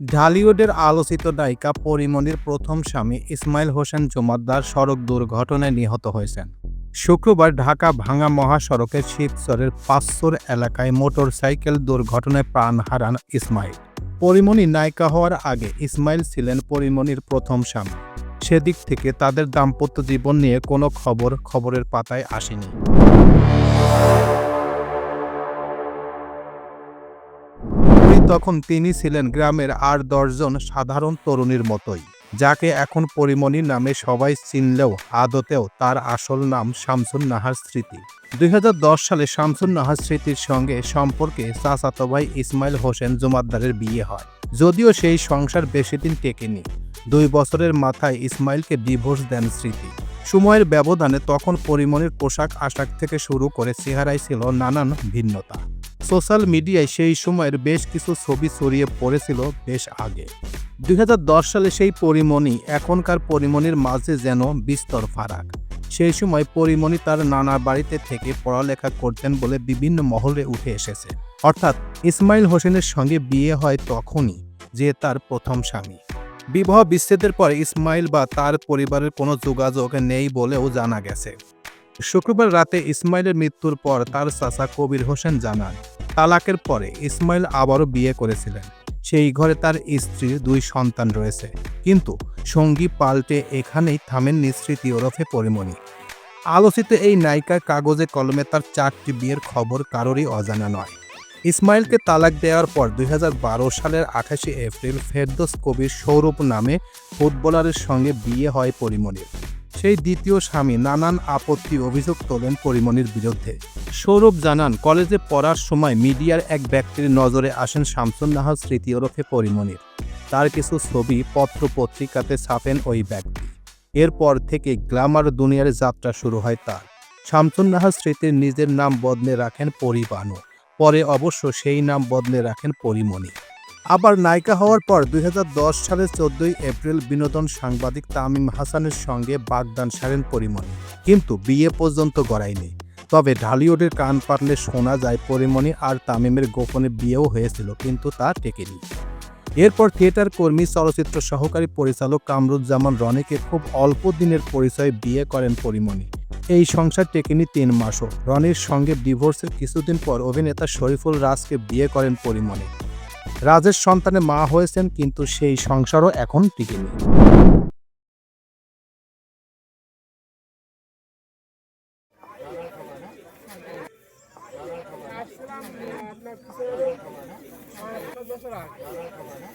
ঢালিউডের আলোচিত নায়িকা পরিমণির প্রথম স্বামী ইসমাইল হোসেন জমাদ্দার সড়ক দুর্ঘটনায় নিহত হয়েছেন। শুক্রবার ঢাকা ভাঙা মহাসড়কের শিবচরের পাঁচশোর এলাকায় মোটরসাইকেল দুর্ঘটনায় প্রাণ হারান ইসমাইল। পরিমণি নায়িকা হওয়ার আগে ইসমাইল ছিলেন পরিমণির প্রথম স্বামী। সেদিক থেকে তাদের দাম্পত্য জীবন নিয়ে কোনো খবর খবরের পাতায় আসেনি। তখন তিনি ছিলেন গ্রামের আর দশজন সাধারণ তরুণীর মতোই, যাকে এখন পরিমণি নামে সবাই চিনলেও আদতেও তার আসল নাম শামসুন নাহার স্মৃতি। দুই হাজার দশ সালে শামসুন নাহার স্মৃতির সঙ্গে সম্পর্কে চাচাতো ভাই ইসমাইল হোসেন জমাদ্দারের বিয়ে হয়। যদিও সেই সংসার বেশি দিন টেকেনি, দুই বছরের মাথায় ইসমাইলকে ডিভোর্স দেন স্মৃতি। সময়ের ব্যবধানে তখন পরিমণির পোশাক আশাক থেকে শুরু করে চেহারায় ছিল নানান ভিন্নতা। সোশ্যাল মিডিয়ায় সেই সময়ের বেশ কিছু ছবি ছড়িয়ে পড়েছিল বেশ আগে। দুই হাজার দশ সালে সেই পরিমণি, এখনকার পরিমণির মাঝে যেন বিস্তর ফারাক। সেই সময় পরিমণি তার নানা বাড়িতে থেকে পড়ালেখা করতেন বলে বিভিন্ন মহলে উঠে এসেছে। অর্থাৎ ইসমাইল হোসেনের সঙ্গে বিয়ে হয় তখনই যে তার প্রথম স্বামী। বিবাহ বিচ্ছেদের পর ইসমাইল বা তার পরিবারের কোনো যোগাযোগ নেই বলেও জানা গেছে। শুক্রবার রাতে ইসমাইলের মৃত্যুর পর তার চাচা কবির হোসেন জানান তালাকের পরে ইসমাইল আবারও বিয়ে করেছিলেন। সেই ঘরে তার স্ত্রীর দুই সন্তান রয়েছে। কিন্তু সঙ্গী পাল্টে এখানেই থামেন নিঃস্মৃতি ওরফে পরিমণি। আলোচিত এই নায়িকার কাগজে কলমে তার চারটি বিয়ের খবর কারোরই অজানা নয়। ইসমাইলকে তালাক দেওয়ার পর দুই হাজার বারো সালের আঠাশে এপ্রিল ফেরদোস কবির সৌরভ নামে ফুটবলারের সঙ্গে বিয়ে হয় পরিমণির। সেই দ্বিতীয় স্বামী নানান আপত্তি অভিযোগ তোলেন পরিমণির বিরুদ্ধে। সৌরভ জানান, কলেজে পড়ার সময় মিডিয়ার এক ব্যক্তির নজরে আসেন শামসুন নাহার স্মৃতি ওরফে পরিমণির তার কিছু ছবি, পত্র পত্রিকাতে ছাপেন ওই ব্যক্তি। এরপর থেকে গ্ল্যামার দুনিয়ার যাত্রা শুরু হয় তার। শামসুন নাহার স্মৃতির নিজের নাম বদলে রাখেন পরিবানু। পরে অবশ্য সেই নাম বদলে রাখেন পরিমণি আবার নায়িকা হওয়ার পর দুই হাজার দশ সালের চোদ্দই এপ্রিল বিনোদন সাংবাদিক তামিম হাসানের সঙ্গে বাগদান সারেন পরিমণি। কিন্তু বিয়ে পর্যন্ত গড়ায়নি। তবে ঢালিউডের কান পাতলে শোনা যায় পরিমণি আর তামিমের গোপনে বিয়েও হয়েছিল, কিন্তু তা টেকেনি। এরপর থিয়েটার কর্মী, চলচ্চিত্র সহকারী পরিচালক কামরুজ্জামান রনিকে খুব অল্প দিনের পরিচয়ে বিয়ে করেন পরিমণি। এই সংসার টেকেনি তিন মাসও। রনির সঙ্গে ডিভোর্সের কিছুদিন পর অভিনেতা শরীফুল রাজকে বিয়ে করেন পরিমণি। রাজের সন্তানে মা হয়েছেন কিন্তু সেই সংসারও এখন টিকে নেই